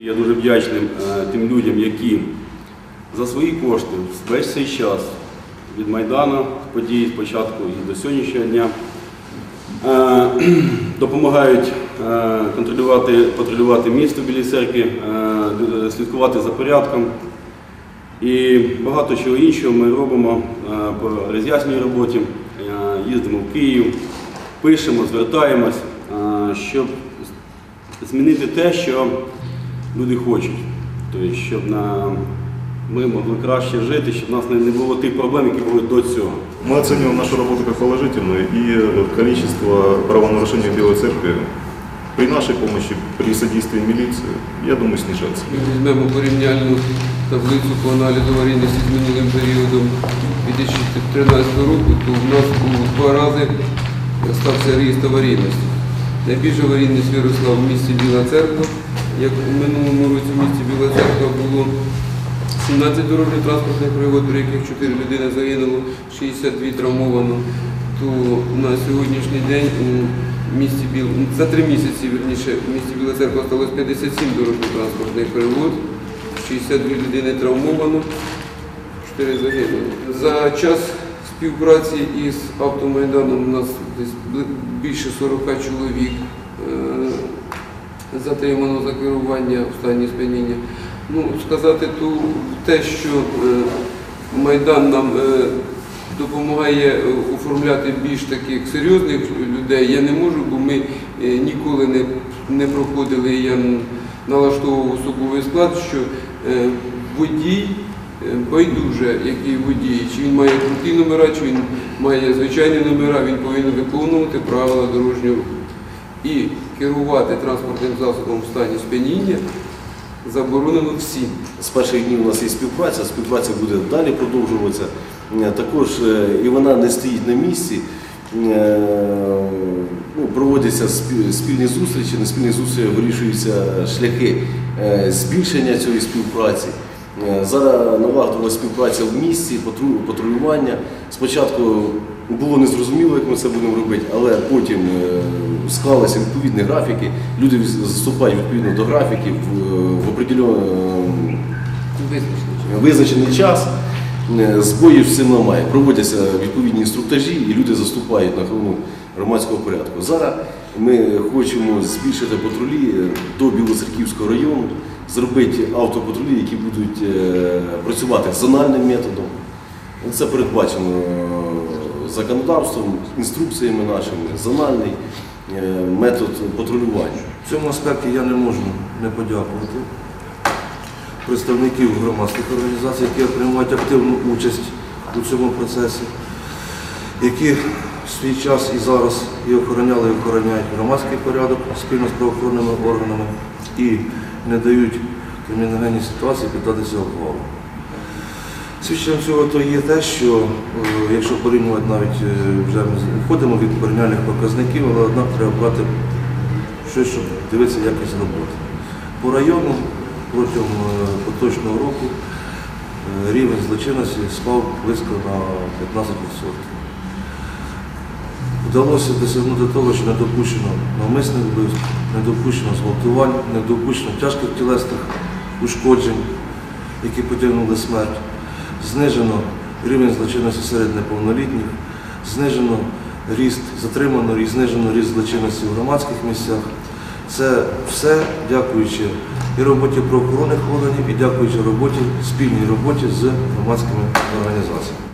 Я дуже вдячний е, тим людям, які за свої кошти весь цей час від Майдану, події спочатку і до сьогоднішнього дня е, допомагають е, контролювати, патрулювати місто біля церкви, е, слідкувати за порядком. І багато чого іншого ми робимо по роз'яснювальній роботі, їздимо в Київ, пишемо, звертаємось, щоб змінити те, що люди хочуть. Тобто, щоб на... ми могли краще жити, щоб у нас не було тих проблем, які були до цього. Мы оцениваем нашу работу как положительную, и э, количество правонарушений в Белой Церкви при нашей помощи, при содействии милиции, я думаю, снижается. Ми візьмемо порівняльну таблицю по аналізу аварійності з минулим періодом 2013 року, то в нас у два рази стався ріст аварійності. Найбільша аварійність виросла в місті Біла Церква. Як у минулому році в місті Біла Церква було 17 дорожньо-транспортних пригод, при яких 4 людини загинуло, 62 травмовано, то на сьогоднішній день у місті Біл... за три місяці, вірніше, в місті Біла Церква сталося 57 дорожньо-транспортних пригод, 62 людини травмовано, 4 загинули. За час співпраці із автомайданом у нас десь більше 40 чоловік е, затримано за керування в стані сп'яніння. Ну, сказати то те, що е, Майдан нам е, допомагає е, оформляти більш таких серйозних людей, я не можу, бо ми ніколи не, не проходили, я налаштовував особовий склад, що водій байдуже, який водій, чи він має круті номера, чи він має звичайні номера, він повинен виконувати правила дорожнього. І керувати транспортним засобом в стані сп'яніння заборонено всім. З перших днів у нас є співпраця, співпраця буде далі продовжуватися. Е, Також е, і вона не стоїть на місці. Е, ну, Проводяться спільні зустрічі, на спільних зустрічах вирішуються шляхи збільшення цієї співпраці. Зараз налагодила співпраця в місті, патрулювання. Спочатку було незрозуміло, як ми це будемо робити, але потім е, склалися відповідні графіки. Люди заступають відповідно до графіків в, в визначений час. Е, Збоїв з цим немає. Проводяться відповідні інструктажі і люди заступають на охорону громадського порядку. Зараз ми хочемо збільшити патрулі до Білоцерківського району, зробити автопатрулі, які будуть е, працювати зональним методом. Це передбачено е, законодавством, інструкціями нашими, зональний е, метод патрулювання. В цьому аспекті я не можу не подякувати представників громадських організацій, які приймають активну участь у цьому процесі, які в свій час і зараз і охороняли, і охороняють громадський порядок спільно з правоохоронними органами і не дають криміногенній ситуації піддатися обвалу. Свідченням цього то є те, що е, якщо порівнювати навіть е, вже ми виходимо від порівняльних показників, але однак треба брати щось, щоб дивитися якість роботи. По району протягом е, поточного року рівень злочинності спав близько на 15%. Вдалося досягнути того, що не допущено навмисних вбивств, не допущено зґвалтувань, не допущено тяжких тілесних ушкоджень, які потягнули смерть. Знижено рівень злочинності серед неповнолітніх, знижено ріст, затримано і знижено ріст злочинності в громадських місцях. Це все дякуючи і роботі правоохоронних органів, і дякуючи роботі, спільній роботі з громадськими організаціями.